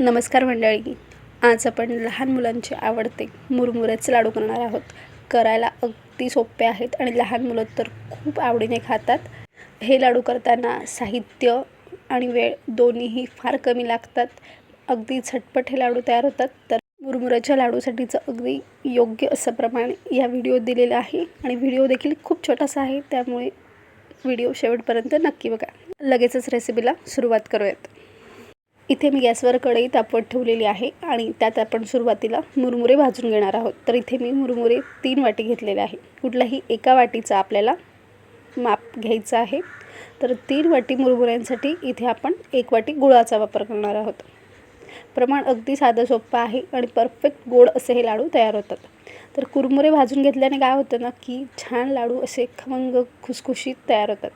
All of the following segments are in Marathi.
नमस्कार मंडळी. आज आपण लहान मुलांचे आवडते मुरमुऱ्याचे लाडू करणार आहोत. करायला अगदी सोपे आहेत आणि लहान मुलं तर खूप आवडीने खातात. हे लाडू करताना साहित्य आणि वेळ दोन्हीही फार कमी लागतात. अगदी झटपट हे लाडू तयार होतात. तर मुरमुऱ्याच्या लाडूसाठीचं अगदी योग्य असं प्रमाण या व्हिडिओ दिलेलं आहे आणि व्हिडिओ देखील खूप छोटासा आहे. त्यामुळे व्हिडिओ शेवटपर्यंत नक्की बघा. लगेचच रेसिपीला सुरुवात करूयात. इथे मी गॅसवर कढई तापवत ठेवलेली आहे आणि त्यात आपण सुरुवातीला मुरमुरे भाजून घेणार आहोत. तर इथे मी मुरमुरे तीन वाटी घेतलेले आहे. कुठल्याही एका वाटीचा आपल्याला माप घ्यायचं आहे. तर तीन वाटी मुरमुऱ्यांसाठी इथे आपण एक वाटी गुळाचा वापर करणार आहोत. प्रमाण अगदी साधं सोपं आहे आणि परफेक्ट गोड असे हे लाडू तयार होतात. तर कुरमुरे भाजून घेतल्याने काय होतं ना की छान लाडू असे खमंग खुसखुशीत तयार होतात.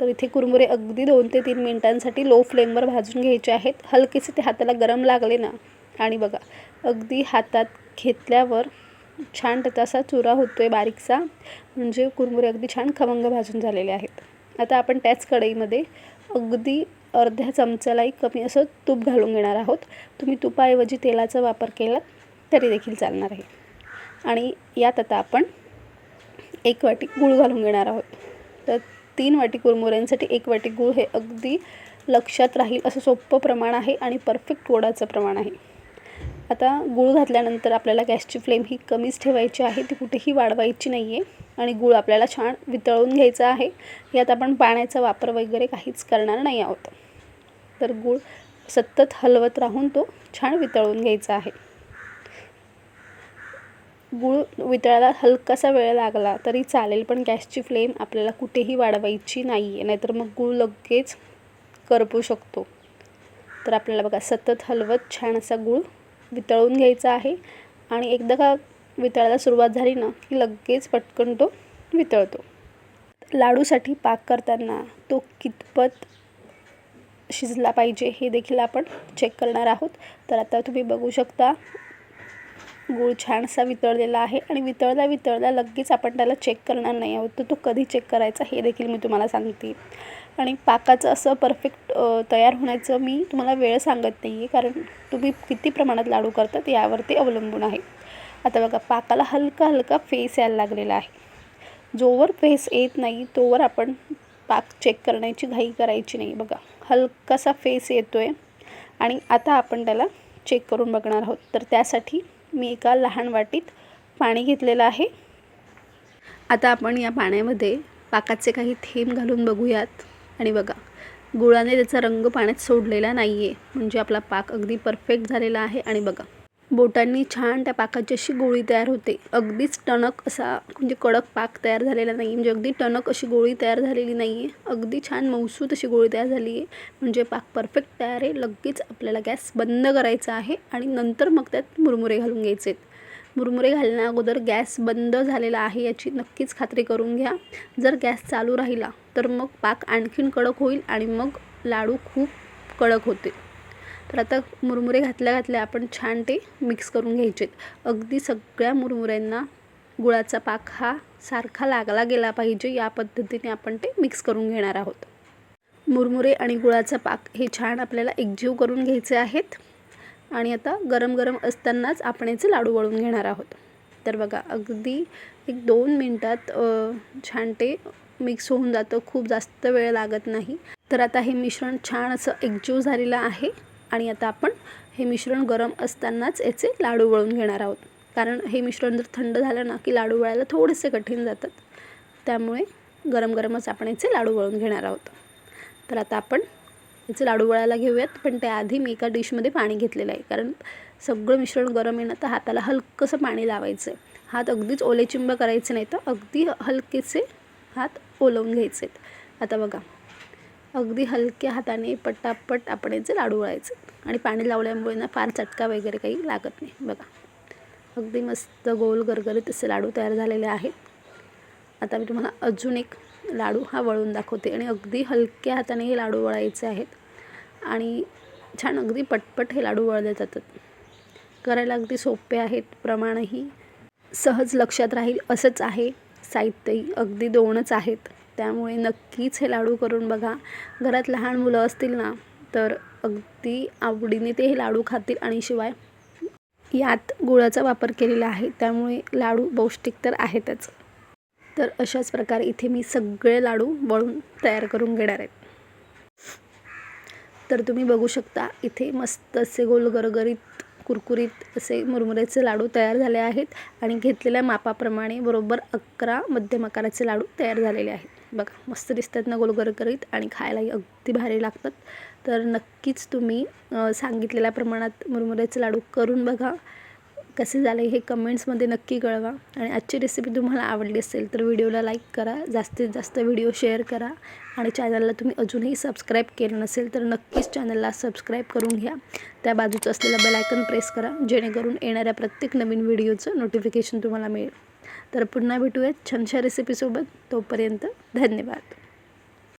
तर इथे कुरमुरे अगदी दोन ते तीन मिनिटांसाठी लो फ्लेमवर भाजून घ्यायचे आहेत. हलकेसे ते हाताला गरम लागले ना. आणि बघा अगदी हातात घेतल्यावर छान त्याचा असा चुरा होतो आहे बारीकसा. म्हणजे कुरमुरे अगदी छान खमंग भाजून झालेले आहेत. आता आपण त्याच कढईमध्ये अगदी अर्ध्या चमच्यालाही कमी असं तूप घालून घेणार आहोत. तुम्ही तुपाऐवजी तेलाचा वापर केला तरी देखील चालणार आहे. आणि यात आता आपण एक वाटी गूळ घालून घेणार आहोत. तर तीन वाटी कुरमुऱ्यांसाठी एक वाटी गूळ हे अगदी लक्षात राहील. असं सोपं प्रमाण आहे आणि परफेक्ट गोडाचं प्रमाण आहे. आता गूळ घातल्यानंतर आपल्याला गॅसची फ्लेम ही कमीच ठेवायची आहे. ती कुठेही वाढवायची नाही आहे आणि गूळ आपल्याला छान वितळून घ्यायचा आहे. यात आपण पाण्याचा वापर वगैरे काहीच करणार नाही आहोत. तर गूळ सतत हलवत राहून तो छान वितळून घ्यायचा आहे. गूळ वितळायला हलकासा वेळ लागला तरी चालेल पण गॅसची फ्लेम आपल्याला कुठेही वाढवायची नाही आहे नाहीतर मग गूळ लगेच करपू शकतो. तर आपल्याला बघा सतत हलवत छान असा गूळ वितळून घ्यायचा आहे आणि एकदा का वितळायला सुरुवात झाली ना की लगेच पटकन तो वितळतो. लाडूसाठी पाक करताना तो कितपत शिजला पाहिजे हे देखील आपण चेक करणार आहोत. तर आता तुम्ही बघू शकता गूळ छानसा वितळलेला आहे आणि वितळला वितळला लगेच आपण त्याला चेक करणार नाही आहोत. तर तो कधी चेक करायचा हे देखील मी तुम्हाला सांगते. आणि पाकाचं असं परफेक्ट तयार होण्याचं मी तुम्हाला वेळ सांगत नाही आहे कारण तुम्ही किती प्रमाणात लाडू करतात यावरती अवलंबून आहे. आता बघा पाकाला हलका हलका फेस यायला लागलेला आहे. जोवर फेस येत नाही तोवर आपण पाक चेक करण्याची घाई करायची नाही. बघा हलकासा फेस येतो आहे आणि आता आपण त्याला चेक करून बघणार आहोत. तर त्यासाठी मी एका लहान वाटीत पाणी घेतलेलं आहे. आता आपण या पाण्यामध्ये पाकाचे काही थेंब घालून बघूयात. आणि बघा गुळाने त्याचा रंग पाण्यात सोडलेला नाही आहे म्हणजे आपला पाक अगदी परफेक्ट झालेला आहे. आणि बघा बोटांनी छान त्या पाकाची अशी गोळी तयार होते. अगदीच टणक असा म्हणजे कडक पाक तयार झालेला नाही म्हणजे अगदी टणक अशी गोळी तयार झालेली नाही आहे अगदी छान मौसूत अशी गोळी तयार झाली आहे म्हणजे पाक परफेक्ट तयार आहे. लगेच आपल्याला गॅस बंद करायचा आहे आणि नंतर मग त्यात मुरमुरे घालून घ्यायचे. आहेत मुरमुरे घालण्या अगोदर गॅस बंद झालेला आहे याची नक्कीच खात्री करून घ्या. जर गॅस चालू राहिला तर मग पाक आणखीन कडक होईल आणि मग लाडू खूप कडक होते. तर आता मुरमुरे घातल्या घातल्या आपण छान ते मिक्स करून घ्यायचे अगदी सगळ्या मुरमुऱ्यांना गुळाचा पाक हा सारखा लागला गेला पाहिजे या पद्धतीने आपण ते मिक्स करून घेणार आहोत. मुरमुरे आणि गुळाचा पाक हे छान आपल्याला एकजीव करून घ्यायचे आहेत. आणि आता गरम गरम असतानाच आपण याचे लाडू वळून घेणार आहोत. तर बघा अगदी एक दोन मिनटात छान ते मिक्स होऊन जातं. खूप जास्त वेळ लागत नाही. तर आता हे मिश्रण छान असं एकजीव झालेलं आहे. आणि आता आपण हे मिश्रण गरम असतानाच याचे लाडू वळून घेणार आहोत. कारण हे मिश्रण जर थंड झालं ना की लाडू वळायला थोडेसे कठीण जातात. त्यामुळे गरम गरमच आपण याचे लाडू वळून घेणार आहोत. तर आता आपण याचे लाडू वळायला घेऊयात पण त्याआधी मी एका डिशमध्ये पाणी घेतलेलं आहे. कारण सगळं मिश्रण गरम आहे ना तर हाताला हलकंसं पाणी लावायचं आहे हात अगदीच ओलेचिंब करायचे नाही तर अगदी हलकेसे हात ओलवून घ्यायचे आहेत आता बघा अगदी हलक्या हाताने पटापट आपण याचे लाडू वळायचे. आणि पाणी लावल्यामुळे ना फार चटका वगैरे काही लागत नाही. बघा. अगदी मस्त गोल गरगरीत असे लाडू तयार झालेले आहेत. आता मी तुम्हाला अजून एक लाडू हा वळून दाखवते. आणि अगदी हलक्या हाताने हे लाडू वळायचे आहेत. आणि छान अगदी पटपट हे लाडू वळले जातात. करायला अगदी सोपे आहेत. प्रमाणही सहज लक्षात राहील. असंच आहे. साहित्यही अगदी दोनच आहेत. त्यामुळे नक्कीच हे लाडू करून बघा. घरात लहान मुलं असतील ना तर अगदी आवडीने ते हे लाडू खातील आणि शिवाय यात गुळाचा वापर केलेला आहे त्यामुळे लाडू पौष्टिक तर आहेतच. तर अशाच प्रकारे इथे मी सगळे लाडू वळून तयार करून घेणार आहेत तर तुम्ही बघू शकता इथे मस्त असे गोल गरगरीत कुरकुरीत असे मुरमुऱ्याचे लाडू तयार झाले आहेत आणि घेतलेल्या मापाप्रमाणे बरोबर अकरा मध्यम आकाराचे लाडू तयार झालेले आहेत. बघा मस्त दिसतात ना गोल आणि खायलाही अगदी भारी लागतात. तर नक्कीच तुम्ही सांगितलेल्या प्रमाणात मुरमुऱ्याचे लाडू करून बघा. कसे झाले हे कमेंट्समध्ये नक्की कळवा. आणि आजची रेसिपी तुम्हाला आवडली असेल तर व्हिडिओला लाईक करा. जास्तीत जास्त व्हिडिओ शेअर करा. आणि चॅनलला तुम्ही अजूनही सबस्क्राईब केलं नसेल तर नक्कीच चॅनलला सबस्क्राईब करून घ्या. त्या बाजूचं असलेलं बेलायकन प्रेस करा. जेणेकरून येणाऱ्या प्रत्येक नवीन व्हिडिओचं नोटिफिकेशन तुम्हाला मिळेल. तर पुन्हा भेटूयात छानशा रेसिपीसोबत तोपर्यंत धन्यवाद.